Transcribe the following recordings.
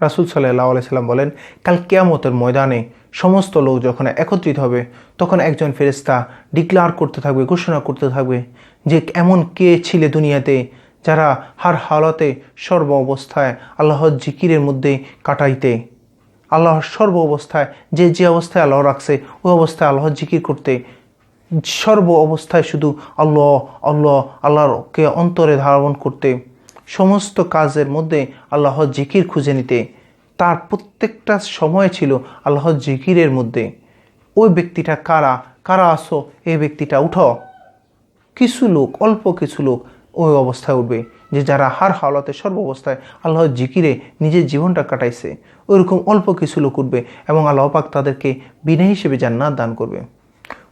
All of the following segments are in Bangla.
রাসুল সাল্লাহ আলাইসাল্লাম বলেন, কাল কেয়ামতের ময়দানে সমস্ত লোক যখন একত্রিত হবে, তখন একজন ফেরেস্তা ডিক্লার করতে থাকবে, ঘোষণা করতে থাকবে যে এমন কে ছিলে দুনিয়াতে যারা হার হালতে সর্ব অবস্থায় আল্লাহর জিকিরের মধ্যে কাটাইতে। আল্লাহর সর্ব অবস্থায়, যে যে অবস্থায় আল্লাহ রাখছে, ওই অবস্থায় আল্লাহর জিকির করতে। সর্ব অবস্থায় শুধু আল্লাহ আল্লাহ আল্লাহকে অন্তরে ধারণ করতে। সমস্ত কাজের মধ্যে আল্লাহর জিকির খুঁজে নিতে। তার প্রত্যেকটা সময় ছিল আল্লাহ জিকিরের মধ্যে। ওই ব্যক্তিটা কারা? কারা আসো? এই ব্যক্তিটা উঠো। কিছু লোক, অল্প কিছু লোক ওই অবস্থায় উঠবে যে যারা হার হাওলাতে সর্ব অবস্থায় আল্লাহর জিকিরে নিজের জীবনটা কাটাইছে। ওইরকম অল্প কিছু লোক উঠবে এবং আল্লাহ পাক তাদেরকে বিনা হিসেবে জান্নাত দান করবে।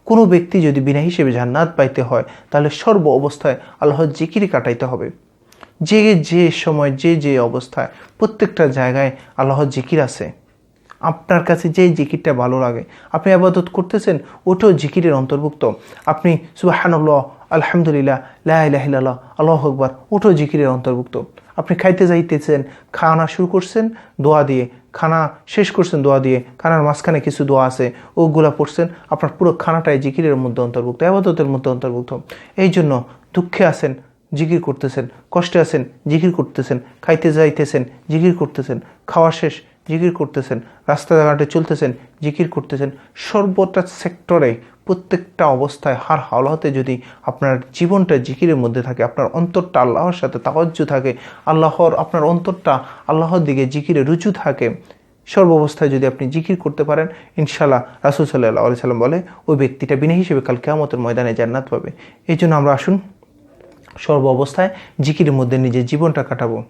কোনো ব্যক্তি যদি বিনা হিসেবে জান্নাত পাইতে হয়, তাহলে সর্ব অবস্থায় আল্লাহর জিকিরে কাটাইতে হবে। যে যে সময়, যে যে অবস্থায়, প্রত্যেকটা জায়গায় আল্লাহর জিকির আছে। আপনার কাছে যে জিকিরটা ভালো লাগে, আপনি আবাদত করতেছেন, ওটাও জিকিরের অন্তর্ভুক্ত। আপনি সুবাহানুল্লাহ, আলহামদুলিল্লাহ লাহ আল্লাহ আকবর, ওটাও জিকিরের অন্তর্ভুক্ত। আপনি খাইতে যাইতেছেন খানা শুরু করছেন, দোয়া দিয়ে, খানা শেষ করছেন, দোয়া দিয়ে, খানার মাঝখানে কিছু দোয়া আছে, ওগুলা পড়ছেন, আপনার পুরো খানাটাই জিকিরের মধ্যে অন্তর্ভুক্ত, আবাদতের মধ্যে অন্তর্ভুক্ত। এই জন্য দুঃখে আছেন জিকির করতেছেন, কষ্টে আছেন, জিকির করতেছেন, খাইতে যাইতেছেন, জিকির করতেছেন, খাওয়া শেষ, জিকির করতেছেন রাস্তাঘাটে চলতেছেন, জিকির করতেছেন, সর্বটা সেক্টরে, প্রত্যেকটা অবস্থায় হার হাওলাতে যদি আপনার জীবনটা জিকিরের মধ্যে থাকে, আপনার অন্তরটা আল্লাহর সাথে তাওয়াজ্জু থাকে, আল্লাহর, আপনার অন্তরটা আল্লাহর দিকে জিকিরে রুচু থাকে, সর্ব অবস্থায় যদি আপনি জিকির করতে পারেন ইনশাল্লাহ রাসুল সাল্লাহ আলি সাল্লাম বলে, ওই ব্যক্তিটা বিনা হিসেবে কাল কেয়ামতের ময়দানে জান্নাত পাবে। এই জন্য আমরা আসুন সর্ব অবস্থায় জিকিরের মধ্যে নিজের জীবনটা কাটাবো।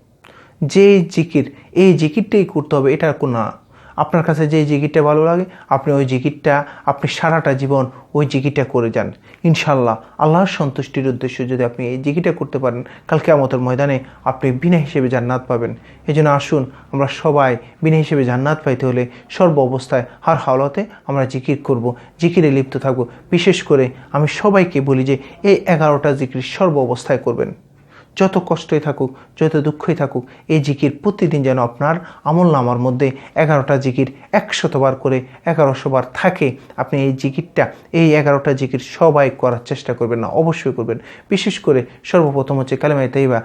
যে জিকির, এই জিকিরটাই করতে হবে, এটা কোনো আপনার কাছে যে জিকিরটা ভালো লাগে, আপনি ওই জিকিরটা, আপনি সারাটা জীবন ওই জিকিরটা করে যান। ইনশাল্লাহ আল্লাহর সন্তুষ্টির উদ্দেশ্যে যদি আপনি এই জিকিরটা করতে পারেন কালকে আমাদের ময়দানে আপনি বিনা হিসেবে জান্নাত পাবেন। এই জন্য আসুন, আমরা সবাই বিনা হিসেবে জান্নাত পাইতে হলে সর্ব অবস্থায়, হার হাওলাতে আমরা জিকির করব, জিকিরে লিপ্ত থাকব। বিশেষ করে আমি সবাইকে বলি যে, এই এগারোটা জিকির সর্ব অবস্থায় করবেন। যত কষ্টই থাকুক, যত দুঃখই থাকুক, এই জিকির প্রতিদিন যেন আপনার আমল নামার মধ্যে এগারোটা জিকির একশতবার করে, এগারোশো বার থাকে, আপনি এই জিকিরটা, এই এগারোটা জিকির সবাই করার চেষ্টা করবেন না, অবশ্যই করবেন। বিশেষ করে সর্বপ্রথম হচ্ছে কালেমাই তাইবা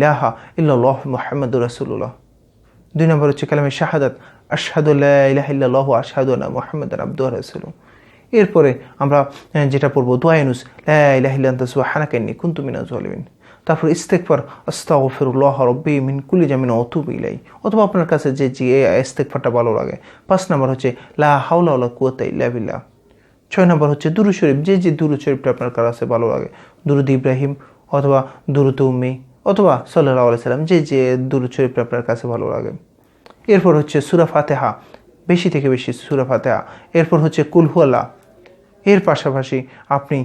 লাহা ইল্লাহ মোহাম্মদুর রাসুল্লাহ দুই নম্বর হচ্ছে কালামে শাহাদাত আশহাদুল্লাহ ইল্লাহ আশহাদুল্লাহ মোহাম্মদ আব্দুর রাসুল এরপরে আমরা যেটা পড়ব দোয়াইনুস লাহ হানাকাইনি কুন্তুমিনা জলিমিন। তারপর ইস্তেকফার, আস্তাগফিরুল্লাহ রব্বি মিন কুলি জামিন অতুব ইলাই অথবা আপনার কাছে যে যে ইস্তেকফারটা ভালো লাগে। পাঁচ নম্বর হচ্ছে, লা হাউলা কুয়াতা ইল্লা বিল্লাহ। ছয় নম্বর হচ্ছে, দুরু শরীফ, যে যে দুরু শরীফটা আপনার কাছে ভালো লাগে। দুরুদ ইব্রাহিম অথবা দুরুদ উম্মি অথবা সাল্লাহ সাল্লাম, যে যে দুরু শরীফটা আপনার কাছে ভালো লাগে। এরপর হচ্ছে, সুরা ফাতেহা, বেশি থেকে বেশি সুরা ফাতেহা। এরপর হচ্ছে কুলহুয়াল্লাহ এর পাশাপাশি আপনি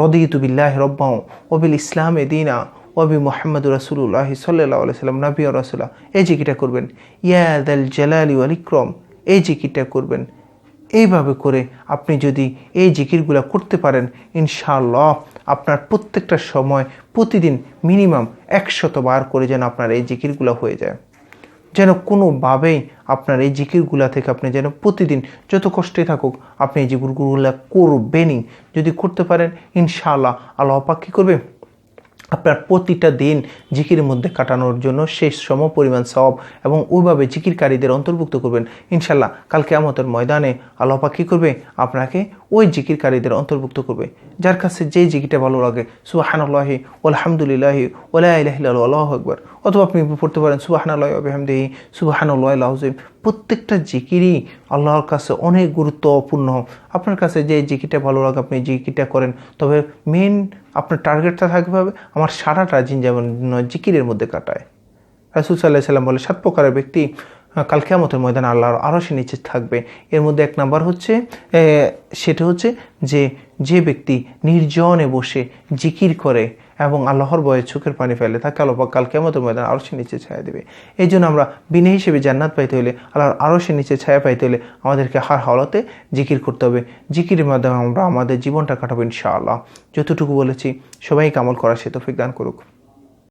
রদিতুবিল্লাহ রব্বাও ওবিল ইসলাম এদিনা ওবি মোহাম্মদ রাসুল্লাহ সাল্লাহ সাল্লাম, নবী রাসুল্লাহ এই জিকিটা করবেন। ইয়াদ আল জালালি আলিক্রম এই জিকিরটা করবেন। এইভাবে করে আপনি যদি এই জিকিরগুলো করতে পারেন, ইনশাআল্লাহ আপনার প্রত্যেকটা সময় প্রতিদিন মিনিমাম একশত বার করে যেন আপনার এই জিকিরগুলো হয়ে যায়। যেন কোনোভাবেই আপনার এই জিকিরগুলা থেকে আপনি যেন প্রতিদিন যত কষ্টে থাকুক, আপনি এই জিকিরগুলো করবেনই। যদি করতে পারেন, ইনশাআল্লাহ, আল্লাহ পাক কী করবে? আপনার প্রতিটা দিন জিকির মধ্যে কাটানোর জন্য শেষ সম পরিমাণ সব এবং ওইভাবে জিকিরকারীদের অন্তর্ভুক্ত করবেন। ইনশাল্লাহ কালকে আমাদের ময়দানে আল্লাহ পাক কী করবে? আপনাকে ওই জিকিরকারীদের অন্তর্ভুক্ত করবে। যার কাছে যে জিকিটা ভালো লাগে, সুবাহানাল্লাহি আলহামদুলিল্লাহি ওলাহ আকবর। অথবা আপনি পড়তে পারেন, সুবাহানাল্লাহ আবহামদিহি সুবাহানুল্লাহ আজিম প্রত্যেকটা জিকিরই আল্লাহর কাছে অনেক গুরুত্বপূর্ণ। আপনার কাছে যে জিকিটা ভালো লাগে, আপনি জিকিরটা করেন। তবে মেন আপনার টার্গেটটা থাকবে হবে, আমার সারাটা জিন যেমন জিকিরের মধ্যে কাটায়। রাসুল সাল্লাহ সাল্লাম বলে, সাত প্রকারের ব্যক্তি কালকে আমাদের ময়দান আল্লাহর আরও সে নিচে থাকবে। এর মধ্যে এক নাম্বার হচ্ছে সেটা হচ্ছে যে যে ব্যক্তি নির্জনে বসে জিকির করে এবং আল্লাহর বয়ে চোখের পানি ফেলে, তাকে আল্লাহ কাল কেমতের ময়দান আরও সে নিচে ছায়া দেবে। এই জন্য আমরা বিনে হিসেবে জান্নাত পাইতে হলে, আল্লাহর আরও সে নিচে ছায়া পাইতে হলে আমাদেরকে হার হাওলাতে জিকির করতে হবে। জিকিরের মাধ্যমে আমরা আমাদের জীবনটা কাটাবো ইনশাআল্লাহ। যতটুকু বলেছি, সবাইকে আমল করা সে তফিক দান করুক।